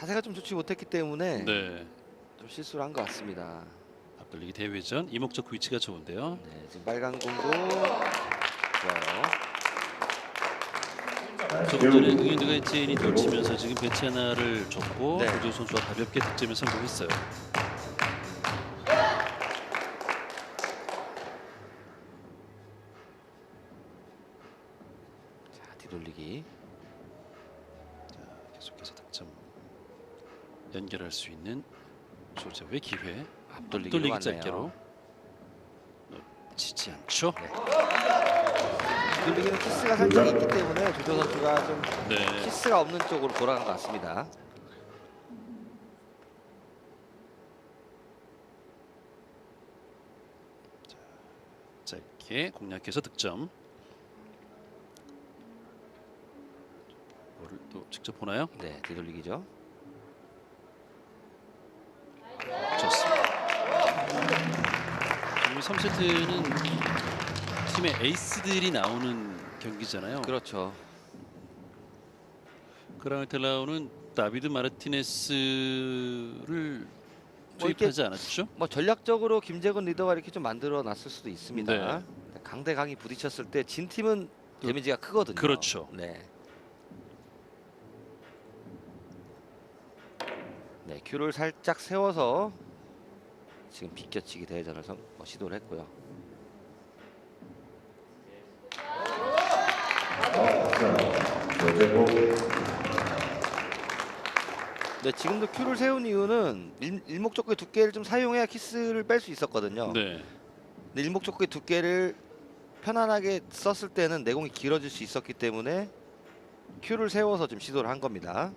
자세가 좀 좋지 못했기 때문에 네. 좀 실수를 한 것 같습니다. 앞돌리기 대회전 이목적 위치가 좋은데요. 네, 지금 빨간 공도 좋아요. 조금 전에 응현두가 혜진이 돌치면서 지금 배치 하나를 줬고 네. 조재호 선수가 가볍게 득점에 성공했어요. 자, 뒤돌리기. 계속해서 득점 연결할 수 있는 조재호의 기회. 앞돌리기로 돌리기 왔네요. 짧게로 놓치지 않죠. 뒤돌리기는 키스가 살짝 있기 때문에 조조 선수가 좀 네. 키스가 없는 쪽으로 돌아간 것 같습니다. 짧게 공략해서 득점. 볼을 또 직접 보나요? 네, 뒤돌리기죠. 지금 3세트는 팀의 에이스들이 나오는 경기잖아요. 그렇죠. 그라우텔라우는 다비드 마르티네스를 뭐 투입하지 않았죠? 뭐 전략적으로 김재근 리더가 이렇게 좀 만들어 놨을 수도 있습니다. 네. 강대 강이 부딪혔을 때 진 팀은 데미지가 크거든요. 그렇죠. 네. 네, 큐를 살짝 세워서 지금 비껴치기 대회전을 성- 뭐 시도를 했고요. 네, 지금도 큐를 세운 이유는 일, 일목적구의 두께를 좀 사용해야 키스를 뺄 수 있었거든요. 네. 근데 일목적구의 두께를 편안하게 썼을 때는 내공이 길어질 수 있었기 때문에 큐를 세워서 좀 시도를 한 겁니다.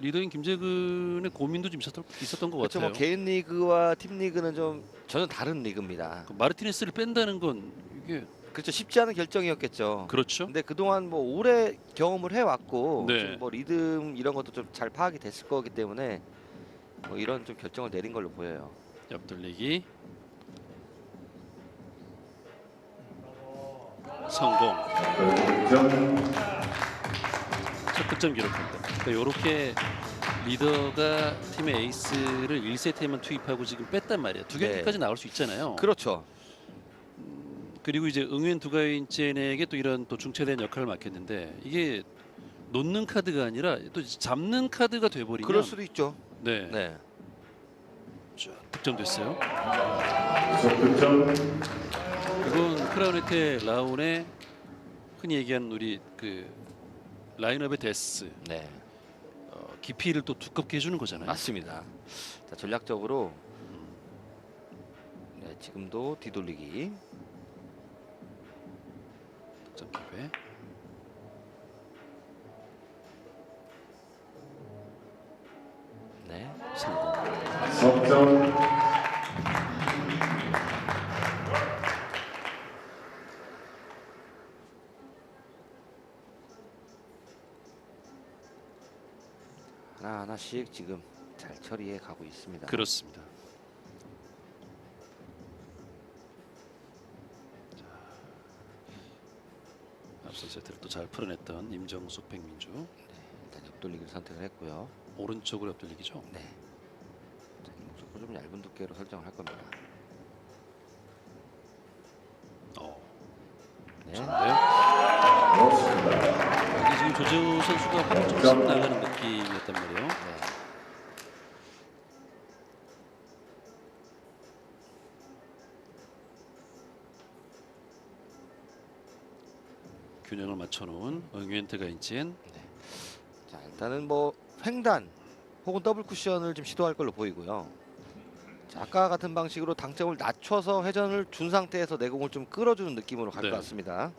리더인 김재근의 고민도 좀 있었던, 있었던 것 그렇죠. 같아요. 뭐 개인 리그와 팀 리그는 좀 전혀 다른 리그입니다. 그 마르티네스를 뺀다는 건 이게 그렇죠. 쉽지 않은 결정이었겠죠. 그렇죠? 근데 그동안 뭐 오래 경험을 해왔고 네. 좀뭐 리듬 이런 것도 좀 잘 파악이 됐을 거기 때문에 뭐 이런 좀 결정을 내린 걸로 보여요. 옆돌리기 성공. 첫 득점 기록합니다. 그러니까 이렇게 리더가 팀의 에이스를 1세트에만 투입하고 지금 뺐단 말이에요. 두 네. 경기까지 나올 수 있잖아요. 그렇죠. 그리고 이제 응웬 두가인첸에게 또 이런 또 중체된 역할을 맡겼는데 이게 놓는 카드가 아니라 또 잡는 카드가 돼버리면 그럴 수도 있죠. 네, 네. 쭉 득점됐어요. 득점 이건 크라우네테 라운의 흔히 얘기하는 우리 그 라인업의 데스 네. 어, 깊이를 또 두껍게 해주는 거잖아요. 맞습니다. 자, 전략적으로 네, 지금도 뒤돌리기. 득점 기회. 하나 하나씩 지금 잘 처리해 가고 있습니다. 그렇습니다. 자, 앞선 세트를 또 잘 풀어냈던 임정숙 백민주 일단 옆돌리기를 선택을 했고요. 오른쪽으로 옆돌리기죠. 네. 자, 이목적으로 좀 얇은 두께로 설정을 할 겁니다. 어, 네. 좋은데요. 여기 지금 조재호 선수가 확 좀씩 나가는 느 낌이었단 말이에요. 네. 균형을 맞춰놓은 응웬트가 인친 자, 일단은 뭐 횡단 혹은 더블 쿠션을 좀 시도할 걸로 보이고요. 자, 아까 같은 방식으로 당점을 낮춰서 회전을 준 상태에서 내공을 좀 끌어주는 느낌으로 갈 것 네. 같습니다.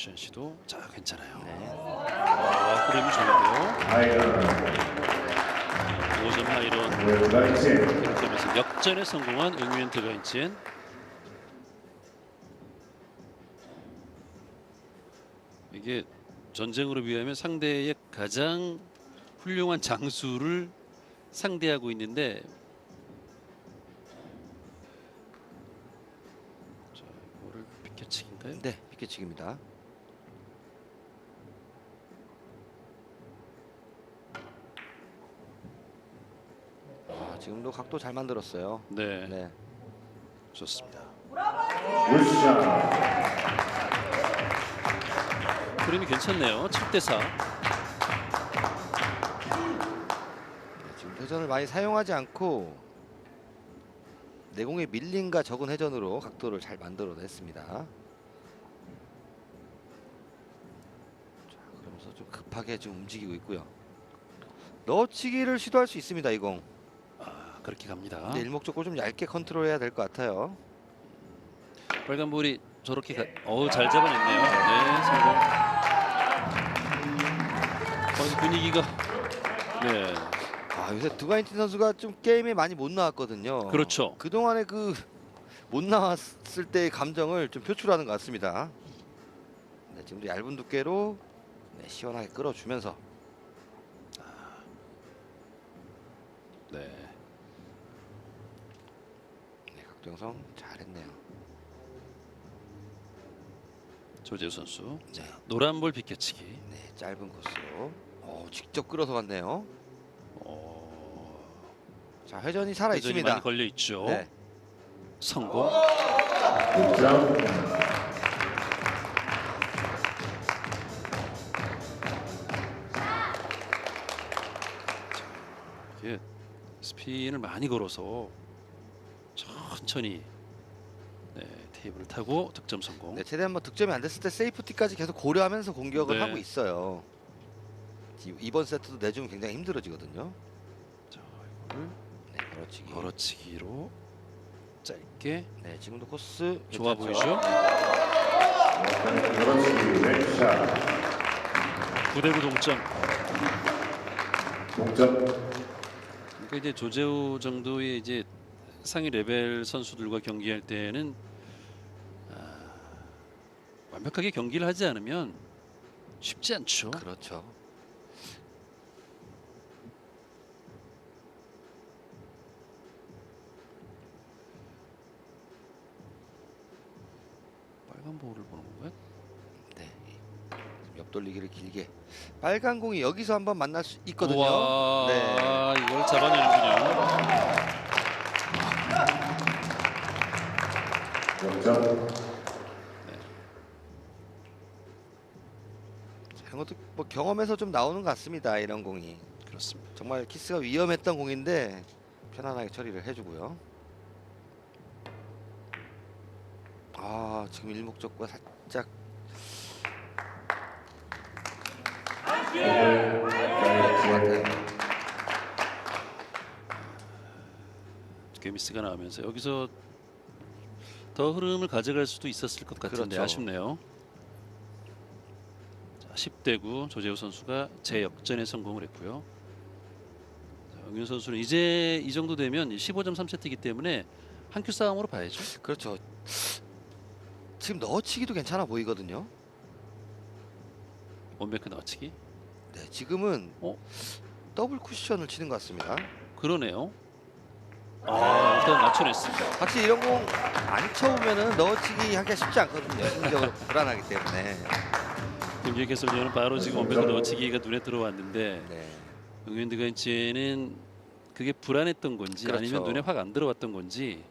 쿠션 시도. 자, 괜찮아요. 네. 아, 흐름이 좋은데요. 아이언 5점 하이런 기록하면서 역전에 성공한 응웬트가 인친 이게 전쟁으로 비하면 상대의 가장 훌륭한 장수를 상대하고 있는데 자, 이거를 비켜치기인가요? 네. 피켓치기입니다. 지금도 각도 잘 만들었어요. 네, 네. 좋습니다. 그림이 괜찮네요. 7대 4. 네, 지금 회전을 많이 사용하지 않고 내공의 밀림과 적은 회전으로 각도를 잘 만들어냈습니다. 자, 그러면서 좀 급하게 좀 움직이고 있고요. 넣어치기를 시도할 수 있습니다, 이 공. 아, 그렇게 갑니다. 근데 일목적으로 좀 얇게 컨트롤해야 될 것 같아요. 빨간 볼이 저렇게 가... 어우 잘 잡아냈네요. 네, 성공. 어, 분위기가 네, 아, 요새 두가인틴 선수가 좀 게임에 많이 못 나왔거든요. 그렇죠. 그 동안에 그 못 나왔을 때의 감정을 좀 표출하는 것 같습니다. 네, 지금도 얇은 두께로 네, 시원하게 끌어주면서 네, 형성 잘했네요. 조재우 선수. 네, 노란 볼 비껴치기. 네 짧은 코스로 어, 직접 끌어서 갔네요. 어, 자 회전이 살아 회전이 있습니다. 많이 걸려 있죠. 네, 성공. 이게 스핀을 많이 걸어서 천천히 네, 테이블을 타고 득점 성공. 네, 최대한 뭐 득점이 안 됐을 때 세이프티까지 계속 고려하면서 공격을 네. 하고 있어요. 이- 이번 세트도 내주면 굉장히 힘들어지거든요. 자, 이거를 네, 걸어치기. 걸어치기로 짧게 네, 지금도 코스 좋아 괜찮죠? 보이죠? 걸어치기 왼샷. 9대9 동점. 동점. 그러니까 이제 조재우 정도의 이제 상위 레벨 선수들과 경기할 때는 아, 완벽하게 경기를 하지 않으면 쉽지 않죠. 그렇죠. 빨간 볼을 보는 건가요? 네. 옆돌리기를 길게. 빨간 공이 여기서 한번 만날 수 있거든요. 와, 네. 이걸 잡아내는군요. 동점. 자, 이런 것도 뭐 경험에서 좀 나오는 것 같습니다. 이런 공이. 그렇습니다. 정말 키스가 위험했던 공인데 편안하게 처리를 해주고요. 아 지금 일목적과 살짝 가이드. 개미스가 나오면서 여기서 더 흐름을 가져갈 수도 있었을 것 같은데 그렇죠. 아쉽네요. 자, 10대 9 조재우 선수가 재역전에 성공을 했고요. 자, 응윤 선수는 이제 이 정도 되면 15점 3세트이기 때문에 한 큐 싸움으로 봐야죠. 그렇죠. 지금 넣어치기도 괜찮아 보이거든요. 원뱅크 넣어치기. 네, 지금은 어? 더블 쿠션을 치는 것 같습니다. 그러네요. 아, 일단 맞춰냈습니다. 확실히 이런 공 안 쳐보면은 넣어치기 하기가 쉽지 않거든요. 심리적으로 불안하기 때문에. 김기혁 해설위원은 바로 지금 원뱅크 넣어치기가 눈에 들어왔는데 네. 응윤드가 이제는 그게 불안했던 건지 그렇죠. 아니면 눈에 확 안 들어왔던 건지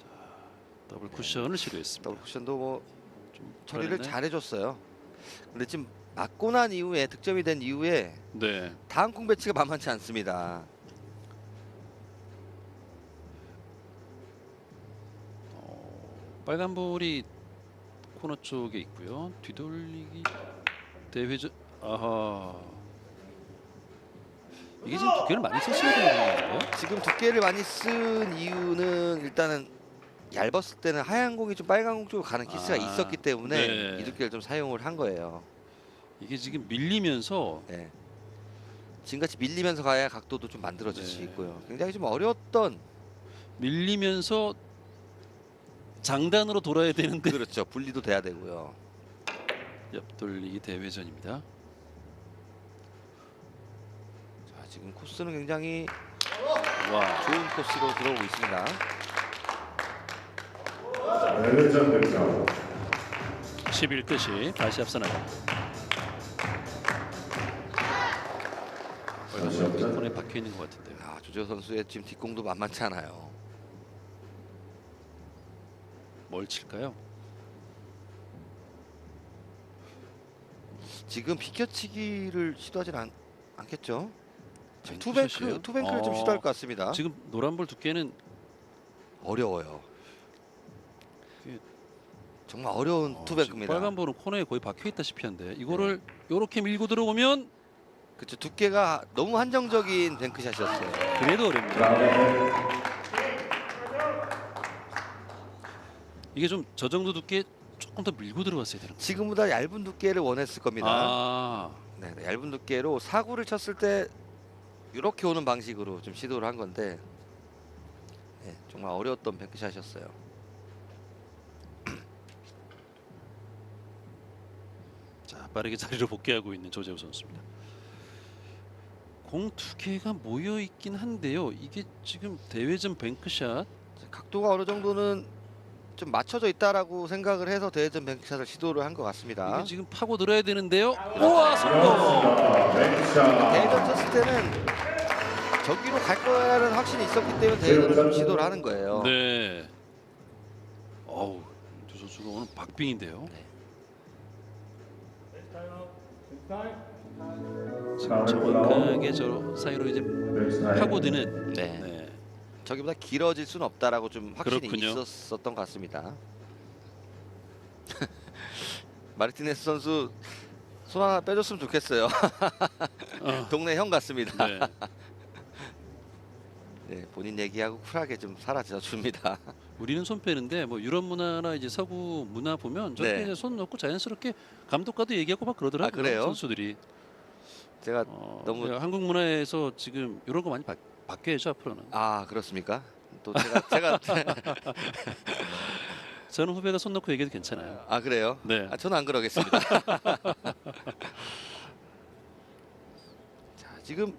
자, 더블 쿠션을 시도했습니다. 더블 쿠션도 뭐 좀 처리를 불안했나요? 잘해줬어요. 근데 지금 맞고 난 이후에 득점이 된 이후에 네. 다음 공 배치가 만만치 않습니다. 빨간 볼이 코너 쪽에 있고요. 뒤돌리기 대회전 아하 이게 지금 두께를 많이 썼어야 되는 건가요? 지금 두께를 많이 쓴 이유는 일단은 얇았을 때는 하얀 공이 좀 빨간 공 쪽으로 가는 키스가 아, 있었기 때문에 네. 이 두께를 좀 사용을 한 거예요. 이게 지금 밀리면서 네. 지금같이 밀리면서 가야 각도도 좀 만들어질 수 네. 있고요. 굉장히 좀 어려웠던 밀리면서 장단으로 돌아야 되는데 그렇죠. 분리도 돼야 되고요. 옆돌리기 대회전입니다. 자, 지금 코스는 굉장히 와, 좋은 코스로 들어오고 있습니다. 네점 득점. 11 끝이 다시 앞서 나갑니다. 다시 없다. 손에 박혀 있는 것 같은데요. 아, 조재호 선수의 지금 뒷공도 만만치 않아요. 뭘 칠까요? 지금 비켜치기를 시도하진 않, 않겠죠? 지금 뱅크샷이에요? 투뱅크 투뱅크를 좀 어. 시도할 것 같습니다. 지금 노란볼 두께는 어려워요. 이게- 정말 어려운 어, 투뱅크입니다. 지금 빨간 볼은 코너에 거의 박혀 있다시피 한데 이거를 이렇게 밀고 들어오면 그렇죠. 두께가 너무 한정적인 뱅크샷이었어요. 그래도 어렵니다. 브라운 이게 좀 저 정도 두께 조금 더 밀고 들어갔어야 되는 거예요. 지금보다 얇은 두께를 원했을 겁니다. 아, 네, 네, 얇은 두께로 사구를 쳤을 때 이렇게 오는 방식으로 좀 시도를 한 건데 네, 정말 어려웠던 뱅크샷이었어요. 자 빠르게 자리로 복귀하고 있는 조재호 선수입니다. 공 두 개가 모여 있긴 한데요. 이게 지금 대회전 뱅크샷 각도가 어느 정도는 좀 맞춰져 있다라고 생각을 해서 대회전 뱅크샷을 시도를 한 것 같습니다. 이게 지금 파고 들어야 되는데요. 우와 성공. 대회전 쳤을 때는 저기로 갈 거라는 확신이 있었기 때문에 대회전을 좀 시도를 하는 거예요. 네. 어우 두 선수가 오늘 박빙인데요. 지금 정확하게 저 사이로 이제 파고드는 네. 네. 저기보다 길어질 수는 없다라고 좀 확신이 그렇군요. 있었었던 것 같습니다. 마르티네스 선수 손 하나 빼줬으면 좋겠어요. 어, 동네 형 같습니다. 네. 네, 본인 얘기하고 쿨하게 좀 사라져 줍니다. 우리는 손 빼는데 뭐 유럽 문화나 이제 서구 문화 보면 저렇게 네. 이제 손 넣고 자연스럽게 감독과도 얘기하고 막 그러더라고요. 아, 그래요? 선수들이. 제가 어, 너무- 너무 한국 문화에서 지금 이런 거 많이 바, 바뀌어야죠 앞으로는. 아 그렇습니까? 또 제가 제가 저는 후배가 손 넣고 얘기해도 괜찮아요. 아 그래요? 네. 아, 저는 안 그러겠습니다. 자 지금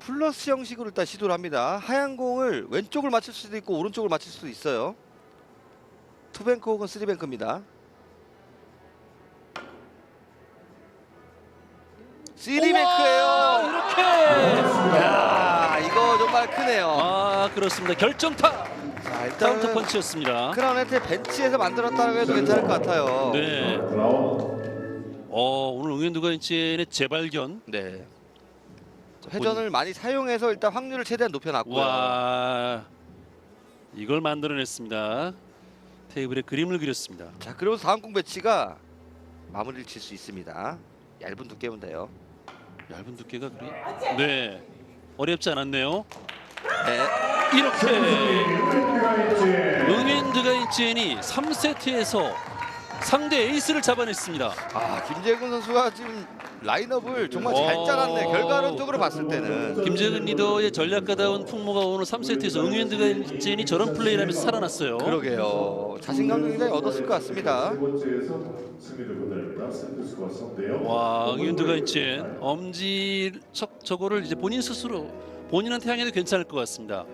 플러스 형식으로 일단 시도를 합니다. 하얀 공을 왼쪽을 맞출 수도 있고 오른쪽을 맞출 수도 있어요. 투뱅크 혹은 쓰리뱅크입니다. 쓰리뱅크예요. 이렇게. 야 크네요. 아 그렇습니다. 결정타 자 카운터 일단은 펀치였습니다. 크라운헤트 벤치에서 만들었다고 해도 괜찮을 것 같아요. 네. 어 오늘 응연두가 인첸의 재발견. 네. 회전을 많이 사용해서 일단 확률을 최대한 높여놨고요. 와 이걸 만들어냈습니다. 테이블에 그림을 그렸습니다. 자, 그리고 다음 공 배치가 마무리를 칠 수 있습니다. 얇은 두께면 돼요. 얇은 두께가 그리. 네. 어렵지 않았네요. 네. 이렇게 뱅크가이츠. 응엔드가 인첸이 3세트에서 상대 에이스를 잡아냈습니다. 아, 김재근 선수가 지금 라인업을 정말 잘 오. 짜놨네. 결과론적으로 봤을 때는. 김재근 리더의 전략가다운 풍모가 오늘 3세트에서 응엔드가 인첸이 저런 플레이를 하면서 살아났어요. 그러게요. 자신감도 굉장히 얻었을 것 같습니다. 세 번째에서 승리를 거둬냅니다. 세트 스코어 3대 0. 와, 응엔드가 인첸 엄지 저, 저거를 이제 본인 스스로 본인한테 향해도 괜찮을 것 같습니다.